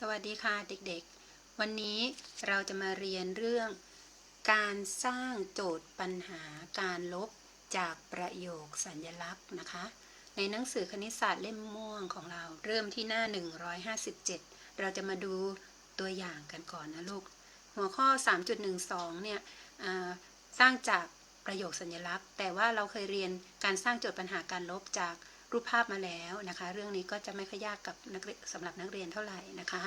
สวัสดีค่ะเด็กๆ วันนี้เราจะมาเรียนเรื่อง การสร้างโจทย์ปัญหาการลบจากประโยคสัญลักษณ์นะคะ ในหนังสือคณิตศาสตร์เล่มม่วงของเราเริ่มที่หน้า 157 เราจะมาดูตัวอย่างกันก่อนนะลูก หัวข้อ 3.12 เนี่ยอ่าสร้างจากประโยคสัญลักษณ์ แต่ว่าเราเคยเรียนการสร้างโจทย์ปัญหาการลบจาก รูปภาพมาแล้วนะคะ เรื่องนี้ก็จะไม่ค่อยยากกับนักสำหรับนักเรียนเท่าไหร่นะคะ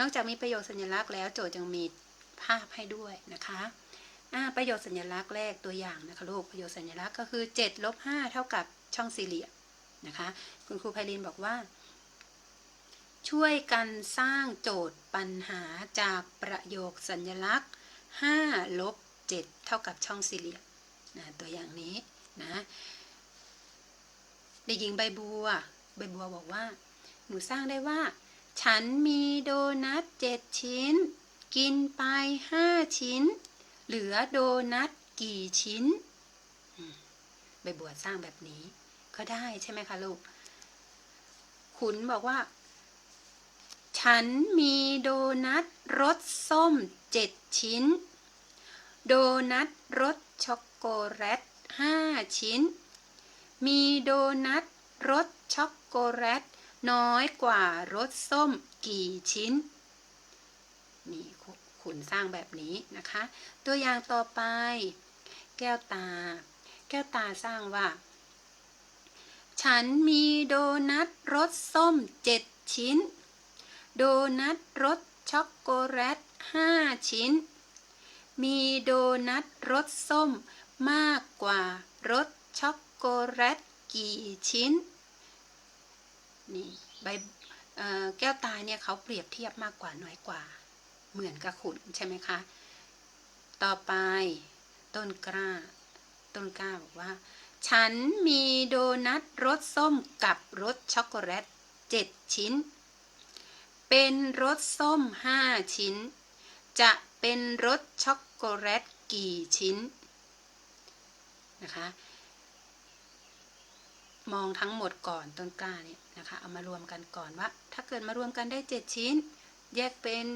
นอกจากมีประโยคสัญลักษณ์แล้วโจทย์ยังมีภาพให้ด้วยนะคะประโยคสัญลักษณ์แรกตัวอย่างนะคะลูกประโยคสัญลักษณ์ก็คือ7ลบ5เท่ากับช่องสี่เหลี่ยมนะคะ คุณครูไพลินบอกว่า ช่วยกันสร้างโจทย์ปัญหาจากประโยคสัญลักษณ์5ลบ7เท่ากับช่องสี่เหลี่ยมนะตัวอย่างนี้นะ เด็กหญิงใบบัว ใบบัวบอกว่า หนูสร้างได้ว่า ฉันมีโดนัทเจ็ดชิ้น กินไปห้าชิ้น เหลือโดนัทกี่ชิ้น ใบบัวสร้างแบบนี้ ก็ได้ใช่ไหมคะลูก ขุนบอกว่า ฉันมีโดนัทรสส้มเจ็ดชิ้น โดนัทรสช็อกโกแลตห้าชิ้น มีโดนัทรสช็อกโกแลตน้อยกว่ารสส้มกี่ชิ้น นี่ขุขุนสร้างแบบนี้นะคะ ตัวอย่างต่อไป แก้วตา แก้วตาสร้างว่า ฉันมีโดนัทรสส้มเจ็ดชิ้น โดนัทรสช็อกโกแลตห้าชิ้น มีโดนัทรสส้มมากกว่ารสช็อก โกแลตกี่ชิ้นนี่ใบแก้วตาเนี่ยเขาเปรียบเทียบมากกว่าน้อยกว่า เหมือนกับขุนใช่ไหมคะ ต่อไปต้นกล้า ต้นกล้าบอกว่า ฉันมีโดนัทรสส้มกับรสช็อกโกแลตเจ็ดชิ้น เป็นรสส้มห้าชิ้น จะเป็นรสช็อกโกแลตกี่ชิ้นนะคะ มองทั้งหมดก่อนต้นกล้าเนี่ยนะคะเอามารวมกันก่อนว่า ถ้าเกิดมารวมกันได้ 7 ชิ้น แยกเป็น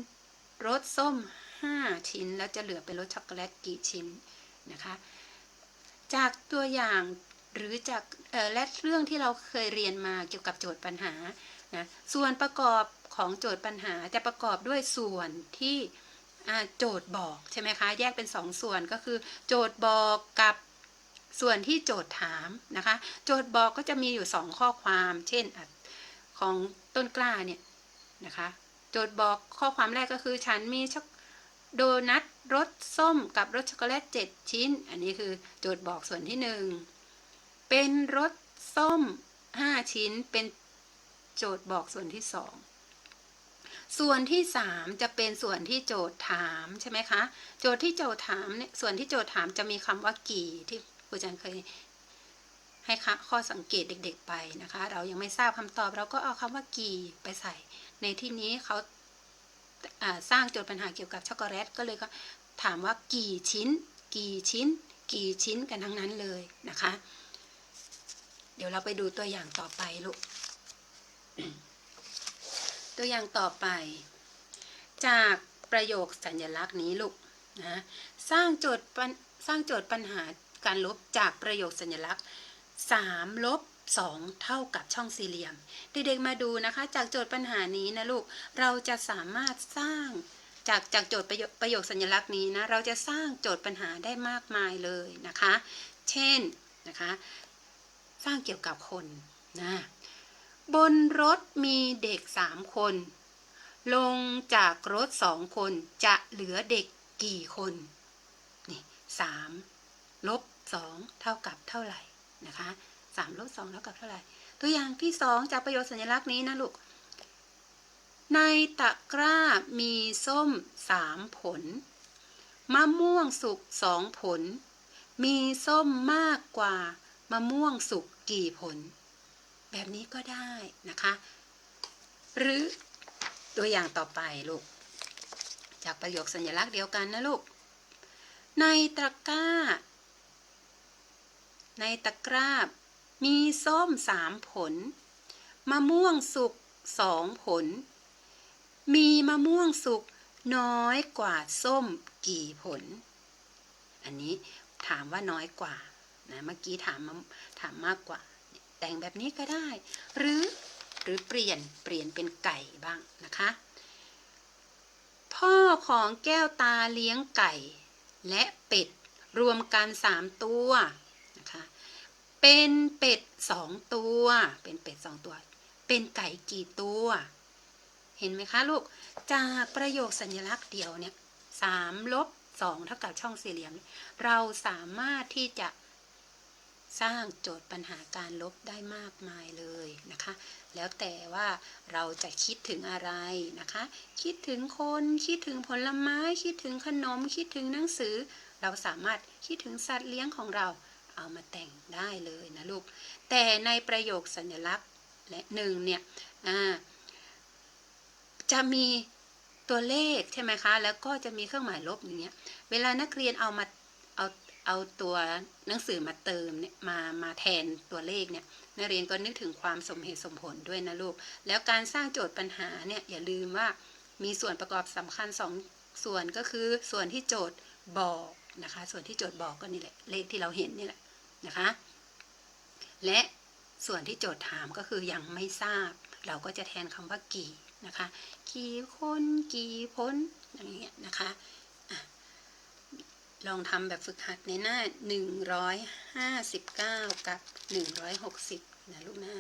รสส้ม 5 ชิ้น แล้วจะเหลือเป็นรสช็อกโกแลตกี่ชิ้นนะคะจากตัวอย่างหรือจากและเรื่องที่เราเคยเรียนมาเกี่ยวกับโจทย์ปัญหานะส่วนประกอบของโจทย์ปัญหาจะประกอบด้วยส่วนที่โจทย์บอกใช่ไหมคะ แยกเป็น2ส่วนก็คือ โจทย์บอกกับ ส่วนที่โจทย์ถามนะคะ โจทย์บอกก็จะมีอยู่ 2 ข้อความ เช่นของต้นกล้าเนี่ยนะคะ โจทย์บอกข้อความแรกก็คือ ฉันมีช็อกโดนัทรสส้มกับรสช็อกโกแลต7 ชิ้น อันนี้คือโจทย์บอกส่วนที่ 1 เป็นรสส้ม 5 ชิ้นเป็นโจทย์บอกส่วนที่ 2 ส่วนที่ 3 จะเป็นส่วนที่โจทย์ถามใช่ไหมคะ โจทย์ที่โจทย์ถามเนี่ยส่วนที่โจทย์ถามจะมีคำว่ากี่ที่ ครูอาจารย์เคยให้ข้อสังเกตเด็กๆไปนะคะ เรายังไม่ทราบคำตอบ เราก็เอาคำว่ากี่ไปใส่ ในที่นี้เขาาสร้างโจทย์ปัญหาเกี่ยวกับช็อกโกแลตก็เลยก็ถามว่ากี่ชิ้น กี่ชิ้น กี่ชิ้นกันทั้งนั้นเลยนะคะ เดี๋ยวเราไปดูตัวอย่างต่อไปลูก ตัวอย่างต่อไป จากประโยคสัญลักษณ์นี้ลูกนะสร้างโจทย์สร้างโจทย์ปัญหา การลบจากประโยคสัญลักษณ์ 3 ลบ 2 เท่ากับช่องสี่เหลี่ยม เด็กๆมาดูนะคะ จากโจทย์ปัญหานี้นะลูก เราจะสามารถสร้างจากจากโจทย์ประโยคโยคสัญลักษณ์นี้นะ เราจะสร้างโจทย์ปัญหาได้มากมายเลยนะคะ เช่นนะคะ สร้างเกี่ยวกับคนนะบนรถมีเด็กสามคน ลงจากรถสองคนจะเหลือเด็กกี่คน นี่สามลบ สองเท่ากับเท่าไหร่นะคะสามลบสองเท่ากับเท่าไหร่ ตัวอย่างที่สองจากประโยชน์สัญลักษณ์นี้นะลูก ในตะกร้ามีส้มสามผล มะม่วงสุกสองผล มีส้มมากกว่ามะม่วงสุกกี่ผล แบบนี้ก็ได้นะคะ หรือตัวอย่างต่อไปลูก จากประโยคสัญลักษณ์เดียวกันนะลูก ในตะกร้า ในตะกร้า มีส้มสามผล มะม่วงสุกสองผล มีมะม่วงสุกน้อยกว่าส้มกี่ผล อันนี้ถามว่าน้อยกว่านะเมื่อกี้ถามมาถามมากกว่า แต่งแบบนี้ก็ได้ หรือหรือเปลี่ยนเปลี่ยนเป็นไก่บ้างนะคะ พ่อของแก้วตาเลี้ยงไก่ และเป็ดรวมกันสามตัว นะคะ เป็นเป็ดสองตัว เป็นเป็ดสองตัว เป็นไก่กี่ตัว เห็นไหมคะลูก จากประโยคสัญลักษณ์เดียวเนี่ยสามลบสองเท่ากับช่องสี่เหลี่ยม เราสามารถที่จะสร้างโจทย์ปัญหาการลบได้มากมายเลยนะคะ แล้วแต่ว่าเราจะคิดถึงอะไรนะคะ คิดถึงคน คิดถึงผลไม้ คิดถึงขนม คิดถึงหนังสือ เราสามารถคิดถึงสัตว์เลี้ยงของเรา เอามาแต่งได้เลยนะลูก แต่ในประโยคสัญลักษณ์และหนึ่งเนี่ยจะมีตัวเลขใช่ไหมคะ แล้วก็จะมีเครื่องหมายลบอย่างเงี้ย เวลานักเรียนเอามาเอาเอาตัวหนังสือมาเติมเนี่ยมามาแทนตัวเลขเนี่ยนักเรียนก็นึกถึงความสมเหตุสมผลด้วยนะลูก แล้วการสร้างโจทย์ปัญหาเนี่ยอย่าลืมว่ามีส่วนประกอบสำคัญสองส่วนก็คือส่วนที่โจทย์บอกนะคะ ส่วนที่โจทย์บอกก็นี่แหละเลขที่เราเห็นนี่แหละ นะคะ และส่วนที่โจทย์ถามก็คือยังไม่ทราบ เราก็จะแทนคำว่ากี่นะคะ กี่คนกี่พ้นอย่างเงี้ยนะคะอะลองทำแบบฝึกหัดในหน้า 159 กับ 160 นะลูกนะ